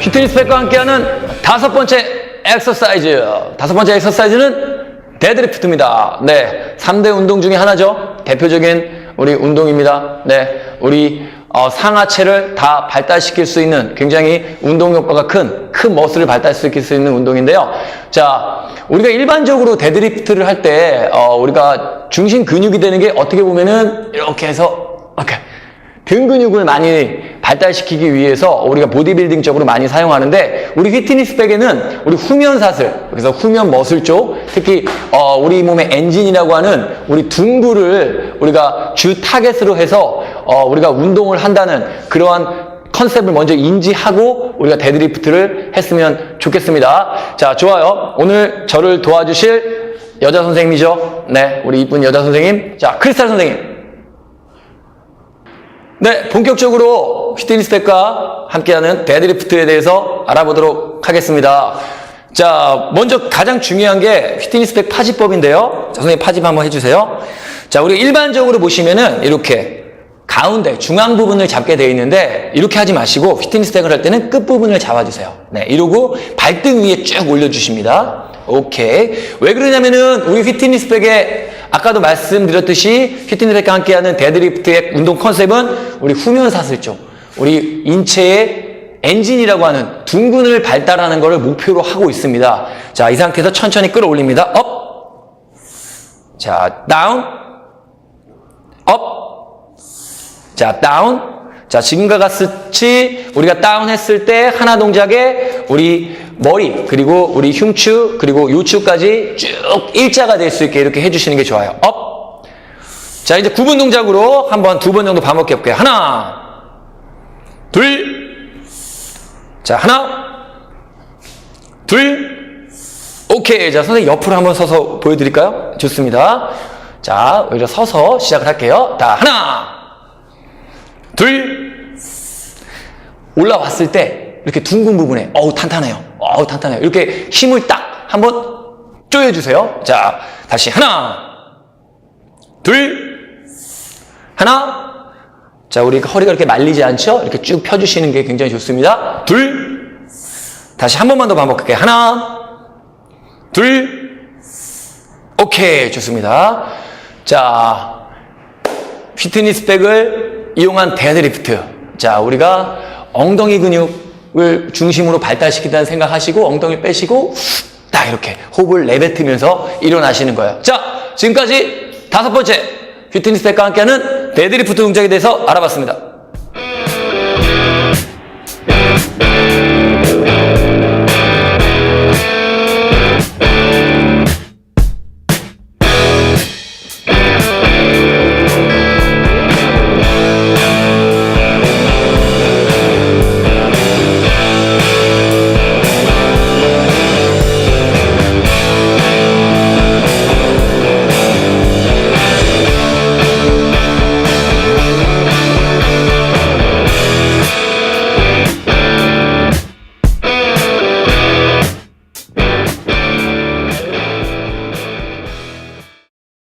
휘트니스백과 함께하는 다섯 번째 엑서사이즈. 다섯 번째 엑서사이즈는 데드리프트입니다. 네. 3대 운동 중에 하나죠. 대표적인 우리 운동입니다. 네. 우리 어, 상하체를 다 발달시킬 수 있는 굉장히 운동 효과가 큰, 큰 머슬을 발달시킬 수 있는 운동인데요. 자, 우리가 일반적으로 데드리프트를 할 때, 어, 우리가 중심 근육이 되는 게 어떻게 보면은 이렇게 해서. 등 근육을 많이 발달시키기 위해서 우리가 보디빌딩적으로 많이 사용하는데 우리 휘트니스백에는 우리 후면 사슬 그래서 후면 머슬 쪽 특히 어, 우리 몸의 엔진이라고 하는 우리 둔부를 우리가 주 타겟으로 해서 어, 우리가 운동을 한다는 그러한 컨셉을 먼저 인지하고 우리가 데드리프트를 했으면 좋겠습니다. 자, 좋아요. 오늘 저를 도와주실 여자 선생님이죠. 네, 우리 이쁜 여자 선생님. 자, 크리스탈 선생님. 네, 본격적으로 휘트니스백과 함께하는 데드리프트에 대해서 알아보도록 하겠습니다. 자, 먼저 가장 중요한 게 휘트니스백 파지법인데요. 자, 선생님 파집 한번 해주세요. 자, 우리 일반적으로 보시면은 이렇게 가운데 중앙 부분을 잡게 되어 있는데 이렇게 하지 마시고 휘트니스백을 할 때는 끝 부분을 잡아주세요. 네, 이러고 발등 위에 쭉 올려주십니다. 오케이. 왜 그러냐면은 우리 휘트니스백에 아까도 말씀드렸듯이 휘트니스백과 함께하는 데드리프트의 운동 컨셉은 우리 후면 사슬 쪽, 우리 인체의 엔진이라고 하는 둥근을 발달하는 것을 목표로 하고 있습니다. 자, 이 상태에서 천천히 끌어올립니다. 업. 자, 다운. 업. 자, 다운. 자, 지금과 같이 우리가 다운했을 때 하나 동작에 우리 머리, 그리고 우리 흉추, 그리고 요추까지 쭉 일자가 될 수 있게 이렇게 해주시는 게 좋아요. 업. 자, 이제 9분 동작으로 한번 두 번 정도 반복해 볼게요. 하나, 둘, 자, 하나, 둘, 오케이. 자, 선생님 옆으로 한번 서서 보여드릴까요? 좋습니다. 자, 여기서 서서 시작을 할게요. 자, 하나, 둘, 올라왔을 때 이렇게 둥근 부분에 어우 탄탄해요. 어우 탄탄해요. 이렇게 힘을 딱 한번 조여주세요. 자, 다시 하나, 둘, 하나. 자, 우리 허리가 이렇게 말리지 않죠? 이렇게 쭉 펴주시는 게 굉장히 좋습니다. 둘, 다시 한 번만 더 반복할게요. 하나, 둘, 오케이, 좋습니다. 자, 피트니스 백을 이용한 데드리프트. 자, 우리가 엉덩이 근육을 중심으로 발달시킨다는 생각하시고 엉덩이 빼시고 후, 딱 이렇게 호흡을 내뱉으면서 일어나시는 거예요. 자, 지금까지 다섯 번째 피트니스 백과 함께하는 데드리프트 동작에 대해서 알아봤습니다.